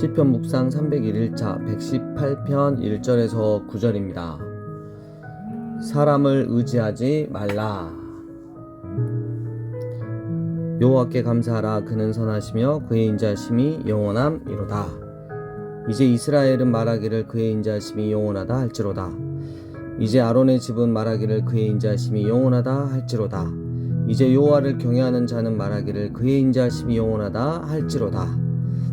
시편 묵상 301일차 118편 1절에서 9절입니다. 사람을 의지하지 말라. 여호와께 감사하라 그는 선하시며 그의 인자심이 영원함이로다. 이제 이스라엘은 말하기를 그의 인자심이 영원하다 할지로다. 이제 아론의 집은 말하기를 그의 인자심이 영원하다 할지로다. 이제 여호와를 경외하는 자는 말하기를 그의 인자심이 영원하다 할지로다.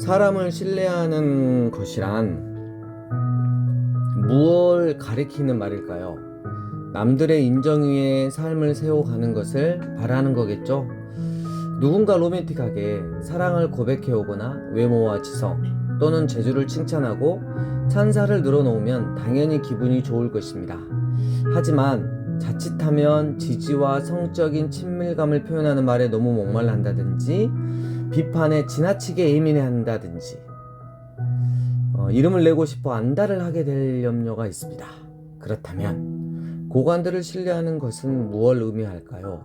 사람을 신뢰하는 것이란 무엇을 가리키는 말일까요? 남들의 인정 위에 삶을 세워가는 것을 바라는 거겠죠? 누군가 로맨틱하게 사랑을 고백해 오거나 외모와 지성 또는 재주를 칭찬하고 찬사를 늘어놓으면 당연히 기분이 좋을 것입니다. 하지만 자칫하면 지지와 성적인 친밀감을 표현하는 말에 너무 목말란다든지 비판에 지나치게 예민해 한다든지 어, 이름을 내고 싶어 안달을 하게 될 염려가 있습니다. 그렇다면 고관들을 신뢰하는 것은 무엇을 의미할까요?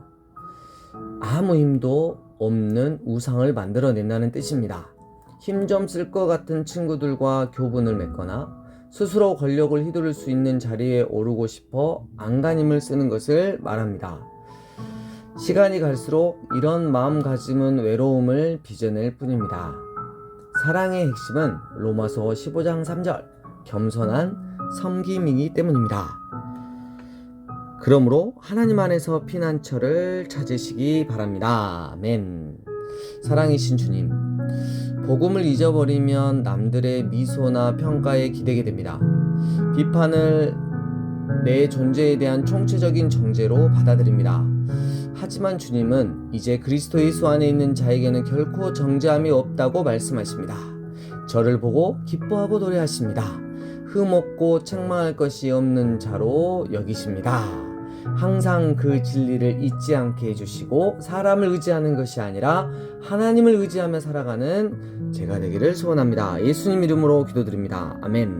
아무 힘도 없는 우상을 만들어낸다는 뜻입니다. 힘 좀 쓸 것 같은 친구들과 교분을 맺거나 스스로 권력을 휘두를 수 있는 자리에 오르고 싶어 안간힘을 쓰는 것을 말합니다. 시간이 갈수록 이런 마음가짐은 외로움을 빚어낼 뿐입니다. 사랑의 핵심은 로마서 15장 3절 겸손한 섬김이기 때문입니다. 그러므로 하나님 안에서 피난처를 찾으시기 바랍니다. 아멘. 사랑이신 주님, 복음을 잊어버리면 남들의 미소나 평가에 기대게 됩니다. 비판을 내 존재에 대한 총체적인 정죄로 받아들입니다. 하지만 주님은 이제 그리스도 예수 안에 있는 자에게는 결코 정죄함이 없다고 말씀하십니다. 저를 보고 기뻐하고 노래하십니다. 흠없고 책망할 것이 없는 자로 여기십니다. 항상 그 진리를 잊지 않게 해주시고 사람을 의지하는 것이 아니라 하나님을 의지하며 살아가는 제가 되기를 소원합니다. 예수님 이름으로 기도드립니다. 아멘.